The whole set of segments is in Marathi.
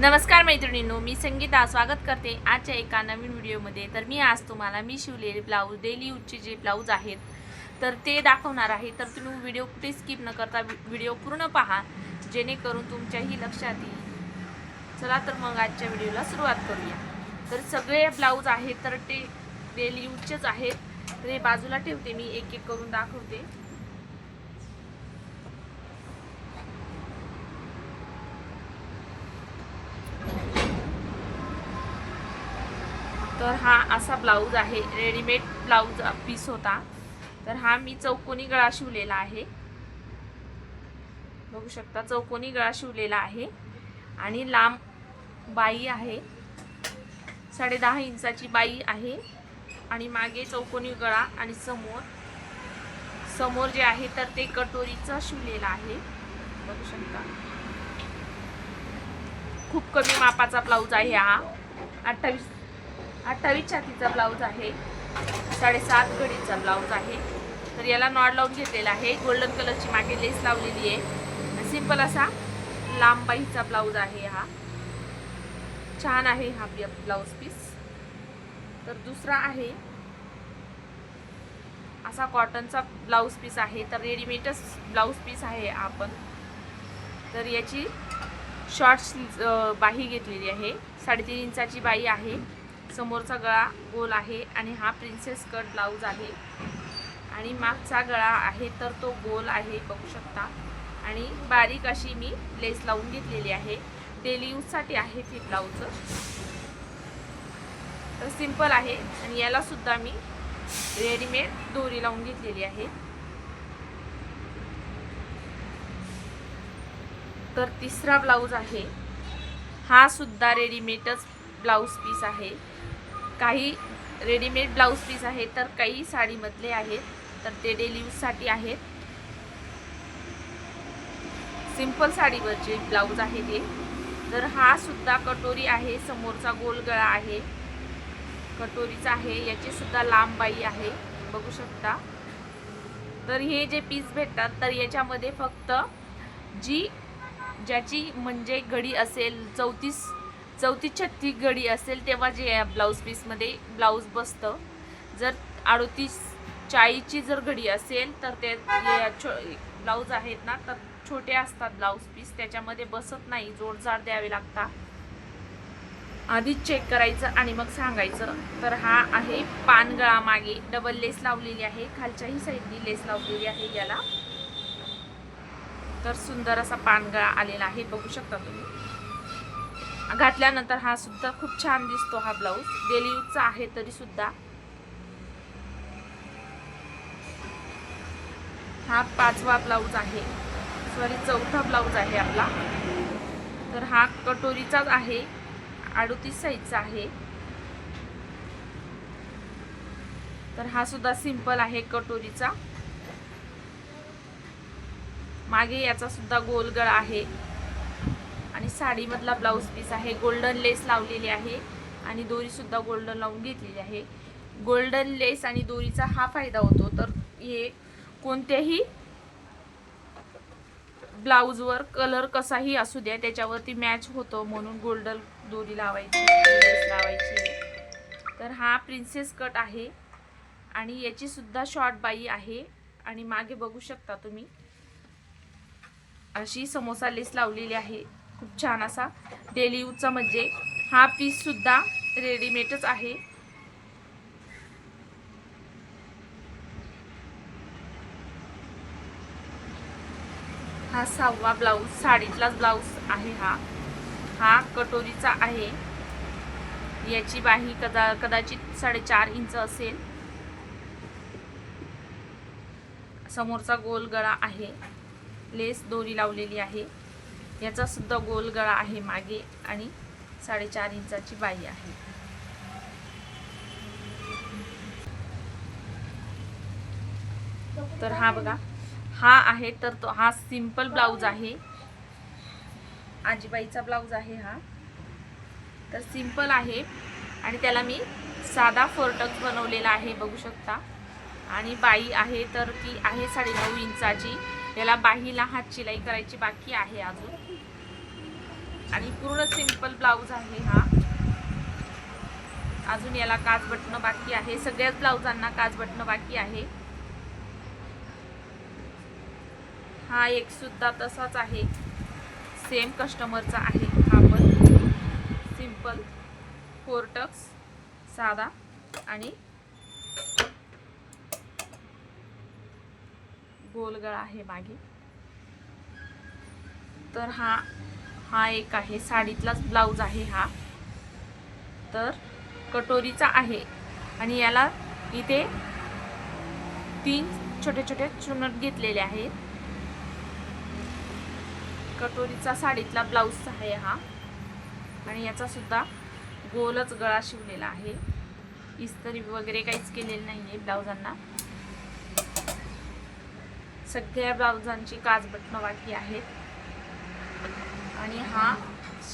नमस्कार मैत्रिणींनो मी संगीता स्वागत करते आजच्या एका नवीन व्हिडिओमध्ये. तर मी आज तुम्हाला मी शिवलेले ब्लाऊज डेली यूजचे जे ब्लाऊज आहेत तर ते दाखवणार आहे. तर तुम्ही व्हिडिओ कुठे स्किप न करता व्हिडिओ पूर्ण पहा जेणेकरून तुमच्याही लक्षात येईल. चला तर मग आजच्या व्हिडिओला सुरुवात करूया. तर सगळे ब्लाऊज आहेत तर ते डेली यूजचेच आहेत. तर हे बाजूला ठेवते मी एक एक करून दाखवते. तर हा असा ब्लाऊज आहे रेडीमेड ब्लाऊज पीस होता. तर हा मी चौकोनी गळा शिवलेला आहे. बघू शकता चौकोनी गळा शिवलेला आहे. आणि लांब बाई आहे. साडे दहा इंचाची बाई आहे. आणि मागे चौकोनी गळा आणि समोर समोर जे आहे तर ते कटोरीचा शिवलेला आहे. बघू शकता. खूप कमी मापाचा ब्लाऊज आहे हा. अठ्ठावीस अठ्ठावीस छातीचा ब्लाऊज आहे साडेसात घडीचा ब्लाऊज आहे. तर याला नॉड लावून घेतलेला आहे. गोल्डन कलरची मागे लेस लावलेली आहे. सिंपल असा लांबाईचा ब्लाऊज आहे हा. छान आहे हा ब्लाऊज पीस तर दुसरा आहे असा कॉटनचा ब्लाऊज पीस आहे. तर रेडीमेडच ब्लाऊज पीस आहे आपण. तर याची शॉर्ट्स बाही घेतलेली आहे. साडेतीन इंचाची बाई आहे. समोरचा गळा गोल आहे आणि हा प्रिन्सेस कट ब्लाऊज आहे. आणि मागचा गळा आहे तर तो गोल आहे बघू शकता. आणि बारीक अशी मी लेस लावून घेतलेली आहे. डेली यूजसाठी आहे ती ब्लाऊज तर सिंपल आहे आणि यालासुद्धा मी रेडीमेड दोरी लावून घेतलेली आहे. तर तिसरा ब्लाऊज आहे. हा सुद्धा रेडीमेडच ब्लाऊज पीस आहे. काही रेडीमेड ब्लाऊज पीस आहेत तर काही साडीमधले आहेत तर ते डेली यूजसाठी आहेत. सिंपल साडीवरचे ब्लाऊज आहे ते. तर हा सुद्धा कटोरी आहे समोरचा गोल गळा आहे. कटोरीचा आहे याची सुद्धा लांबाई आहे बघू शकता. तर हे जे पीस भेटतात तर याच्यामध्ये फक्त जी ज्याची म्हणजे घडी असेल चौतीस चौथी छत्तीस घडी असेल तेव्हा जे ब्लाऊज पीसमध्ये ब्लाऊज बसतं. जर अडोतीस चाळीची जर घडी असेल तर ते छो ब्लाऊज आहेत ना तर छोटे असतात ब्लाऊज पीस त्याच्यामध्ये बसत नाही. जोडजाड द्यावे लागतात. आधीच चेक करायचं आणि मग सांगायचं. तर हा आहे पानगळा मागे. डबल लेस लावलेली आहे. खालच्याही साईडनी लेस लावलेली आहे याला. तर सुंदर असा पानगळा आलेला आहे. बघू शकता तुम्ही. घातल्यानंतर हा सुद्धा खूप छान दिसतो हा ब्लाऊज. डेली यूजचा आहे तरी सुद्धा. हा पाचवा ब्लाऊज आहे. सॉरी चौथा ब्लाऊज आहे आपला. तर हा कटोरीचाच आहे. अडोतीस साईजचा आहे. तर हा सुद्धा सिंपल आहे कटोरीचा. मागे याचा सुद्धा गोल गळा आहे. साडीमधला ब्लाऊज पीस आहे. गोल्डन लेस लावलेली आहे आणि दोरीसुद्धा गोल्डन लावून घेतलेली आहे. गोल्डन लेस आणि दोरीचा हा फायदा होतो. तर हे कोणत्याही ब्लाऊजवर कलर कसाही असू द्या त्याच्यावरती मॅच होतो म्हणून गोल्डन दोरी लावायची लेस लावायची. तर हा प्रिन्सेस कट आहे आणि याची सुद्धा शॉर्ट बाई आहे. आणि मागे बघू शकता तुम्ही अशी समोसा लेस लावलेली आहे. खूप छान असा डेली यूजचा म्हणजे हा पीससुद्धा रेडीमेडच आहे. हा सहावा ब्लाऊज साडीतलाच ब्लाऊज आहे हा. हा कटोरीचा आहे. याची बाही कदा कदाचित साडेचार इंच असेल. समोरचा गोल गळा आहे. लेस दोरी लावलेली आहे. याचा सुद्धा गोल गळा आहे मागे आणि साडेचार इंचाची बाई आहे. तर हा बघा हा आहे तर तो हा सिंपल ब्लाऊज आहे. आजीबाईचा ब्लाऊज आहे हा. तर सिंपल आहे आणि त्याला मी साधा फोरटक्स बनवलेला आहे बघू शकता. आणि बाई आहे तर ती आहे साडेनऊ इंचाची. याला बाहीला हात शिलाई करायची बाकी आहे अजून. आणि पूर्ण सिंपल ब्लाऊज आहे हा. अजून याला काच बटणं बाकी आहे. सगळ्याच ब्लाऊजांना काच बटणं बाकी आहे. हा एक सुद्धा तसाच आहे. सेम कस्टमरचा आहे हा पण. सिंपल फोरटक्स साधा आणि गोलगळा आहे मागे. तर हा हा एक आहे. साडीतलाच ब्लाऊज आहे हा. तर कटोरीचा आहे. आणि याला इथे तीन छोटे छोटे चुनट घेतलेले आहेत. कटोरीचा साडीतला ब्लाऊज आहे हा. आणि याचा सुद्धा गोलच गळा शिवलेला आहे. इस्त्री वगैरे काहीच केलेलं नाही आहे ब्लाऊजांना. सगळ्या ब्लाऊजांची काच बटणं वाटली आहेत. आणि हा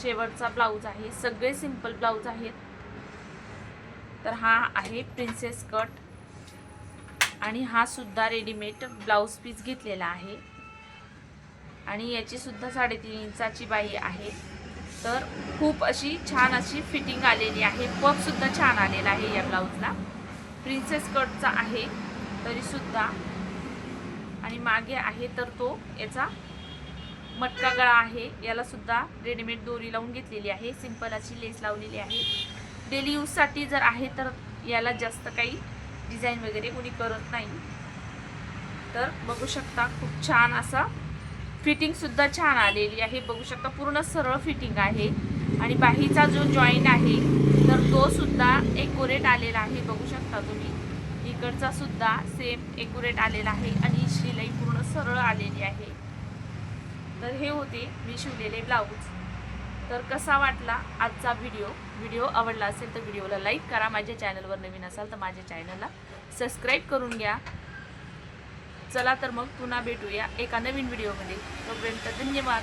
शेवटचा ब्लाऊज आहे. सगळे सिंपल ब्लाऊज आहेत. तर हा आहे प्रिन्सेस कट आणि हा सुद्धा रेडीमेड ब्लाऊज पीस घेतलेला आहे. आणि याची सुद्धा साडेतीन इंचाची बाई आहे. तर खूप अशी छान अशी फिटिंग आलेली आहे. पफसुद्धा छान आलेला आहे या ब्लाऊजला. प्रिन्सेस कटचा आहे. तरीसुद्धा आणि मागे आहे तर तो याचा मटका गळा आहे. यालासुद्धा रेडीमेड दोरी लावून घेतलेली आहे. सिंपल अशी लेस लावलेली आहे. डेली यूजसाठी जर आहे तर याला जास्त काही डिझाईन वगैरे कोणी करत नाही. तर बघू शकता खूप छान असा फिटिंगसुद्धा छान आलेली आहे. बघू शकता पूर्ण सरळ फिटिंग आहे. आणि बाहीचा जो जॉईंट आहे तर तो सुद्धा कोरेट आलेला आहे. बघू शकता तुम्ही. इकडचा सुद्धा सेम एकुरेट आलेला आहे आणि शिलाई पूर्ण सरळ आलेली आहे. तर हे होते मी शिवलेले ब्लाऊज तर कसा वाटला आजचा व्हिडिओ व्हिडिओ आवडला असेल तर व्हिडिओला लाईक करा. माझ्या चॅनलवर नवीन असाल तर माझ्या चॅनलला सबस्क्राईब करून घ्या. चला तर मग पुन्हा भेटूया एका नवीन व्हिडिओमध्ये तोपर्यंत धन्यवाद.